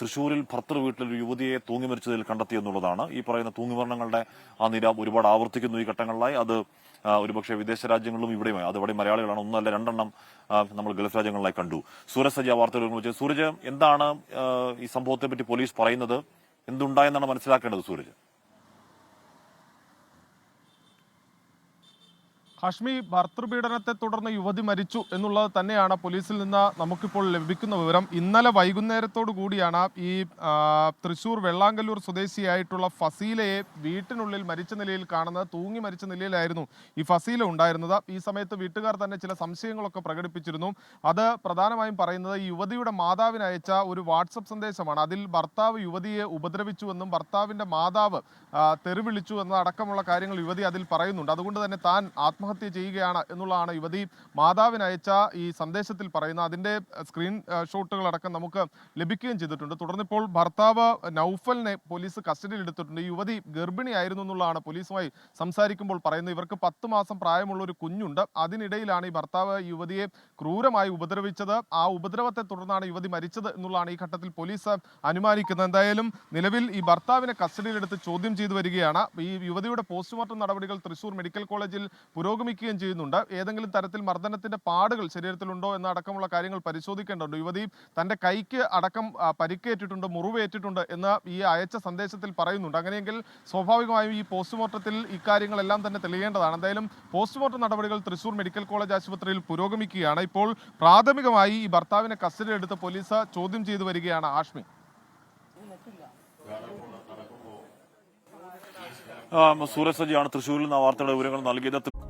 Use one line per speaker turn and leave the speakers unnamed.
തൃശൂരിൽ ഭർത്തൃ വീട്ടിൽ ഒരു യുവതിയെ തൂങ്ങി മരിച്ചതിൽ കണ്ടെത്തി എന്നുള്ളതാണ്. ഈ പറയുന്ന തൂങ്ങിമരണങ്ങളുടെ ആ നിര ഒരുപാട് ആവർത്തിക്കുന്നു ഈ ഘട്ടങ്ങളിലായി. അത് ഒരുപക്ഷെ വിദേശ രാജ്യങ്ങളിലും ഇവിടെയുമായി. അത് ഇവിടെ മലയാളികളാണ്. ഒന്നല്ല രണ്ടെണ്ണം നമ്മൾ ഗൾഫ് രാജ്യങ്ങളിലായി കണ്ടു. സൂരജ് സജി ആ വാർത്തകൾ സൂരജ് എന്താണ് ഈ സംഭവത്തെ പറ്റി പോലീസ് പറയുന്നത്? എന്തുണ്ടായെന്നാണ് മനസ്സിലാക്കേണ്ടത് സൂരജ്?
ഹാഷ്മി ഭർത്തൃപീഡനത്തെ തുടർന്ന് യുവതി മരിച്ചു എന്നുള്ളത് തന്നെയാണ് പോലീസിൽ നിന്ന് നമുക്കിപ്പോൾ ലഭിക്കുന്ന വിവരം. ഇന്നലെ വൈകുന്നേരത്തോടു കൂടിയാണ് ഈ തൃശൂർ വെള്ളാങ്കല്ലൂർ സ്വദേശിയായിട്ടുള്ള ഫസീലയെ വീട്ടിനുള്ളിൽ മരിച്ച നിലയിൽ കാണുന്നത് തൂങ്ങി മരിച്ച നിലയിലായിരുന്നു ഈ ഫസീല ഉണ്ടായിരുന്നത്. ഈ സമയത്ത് വീട്ടുകാർ തന്നെ ചില സംശയങ്ങളൊക്കെ പ്രകടിപ്പിച്ചിരുന്നു. അത് പ്രധാനമായും പറയുന്നത് യുവതിയുടെ മാതാവിന് അയച്ച ഒരു വാട്സപ്പ് സന്ദേശമാണ്. അതിൽ ഭർത്താവ് യുവതിയെ ഉപദ്രവിച്ചുവെന്നും ഭർത്താവിന്റെ മാതാവ് തെറിവിളിച്ചു എന്നതടക്കമുള്ള കാര്യങ്ങൾ യുവതി അതിൽ പറയുന്നുണ്ട്. അതുകൊണ്ട് തന്നെ താൻ ആത്മഹത്യ ചെയ്യുകയാണ് എന്നുള്ളതാണ് യുവതി മാതാവിന് അയച്ച ഈ സന്ദേശത്തിൽ പറയുന്ന അതിന്റെ സ്ക്രീൻ ഷോട്ടുകൾ അടക്കം നമുക്ക് ലഭിക്കുകയും ചെയ്തിട്ടുണ്ട്. തുടർന്ന് ഇപ്പോൾ ഭർത്താവ് നൌഫലിനെ പോലീസ് കസ്റ്റഡിയിൽ എടുത്തിട്ടുണ്ട്. ഈ യുവതി ഗർഭിണിയായിരുന്നു എന്നുള്ളതാണ് പോലീസുമായി സംസാരിക്കുമ്പോൾ പറയുന്നത്. ഇവർക്ക് പത്ത് മാസം പ്രായമുള്ള ഒരു കുഞ്ഞുണ്ട്. അതിനിടയിലാണ് ഈ ഭർത്താവ് യുവതിയെ ക്രൂരമായി ഉപദ്രവിച്ചത്. ആ ഉപദ്രവത്തെ തുടർന്നാണ് യുവതി മരിച്ചത് എന്നുള്ളതാണ് ഈ ഘട്ടത്തിൽ പോലീസ് അനുമാനിക്കുന്നത്. എന്തായാലും നിലവിൽ ഈ ഭർത്താവിനെ കസ്റ്റഡിയിലെടുത്ത് ചോദ്യം ചെയ്തു വരികയാണ്. ഈ യുവതിയുടെ പോസ്റ്റ്മോർട്ടം നടപടികൾ തൃശൂർ മെഡിക്കൽ കോളേജിൽ പുരോഗമിക്കുകയും ചെയ്യുന്നുണ്ട്. ഏതെങ്കിലും തരത്തിൽ മർദ്ദനത്തിന്റെ പാടുകൾ ശരീരത്തിലുണ്ടോ എന്ന അടക്കമുള്ള കാര്യങ്ങൾ പരിശോധിക്കേണ്ടതുണ്ട്. യുവതി തന്റെ കൈക്ക് അടക്കം പരിക്കേറ്റിട്ടുണ്ട് മുറിവേറ്റിട്ടുണ്ട് എന്ന് ഈ അയച്ച സന്ദേശത്തിൽ പറയുന്നുണ്ട്. അങ്ങനെയെങ്കിൽ സ്വാഭാവികമായും ഈ പോസ്റ്റ്മോർട്ടത്തിൽ ഇക്കാര്യങ്ങളെല്ലാം തന്നെ തെളിയേണ്ടതാണ്. എന്തായാലും പോസ്റ്റ്മോർട്ടം നടപടികൾ തൃശൂർ മെഡിക്കൽ കോളേജ് ആശുപത്രിയിൽ പുരോഗമിക്കുകയാണ്. ഇപ്പോൾ പ്രാഥമികമായി ഈ ഭർത്താവിനെ കസ്റ്റഡിയിലെടുത്ത് പോലീസ് ചോദ്യം ചെയ്തു വരികയാണ് ആഷ്മി.
സൂരജ് സജിയാണ് തൃശ്ശൂരിൽ നിന്ന് വാർത്തയുടെ വിവരങ്ങൾ നൽകിയത്.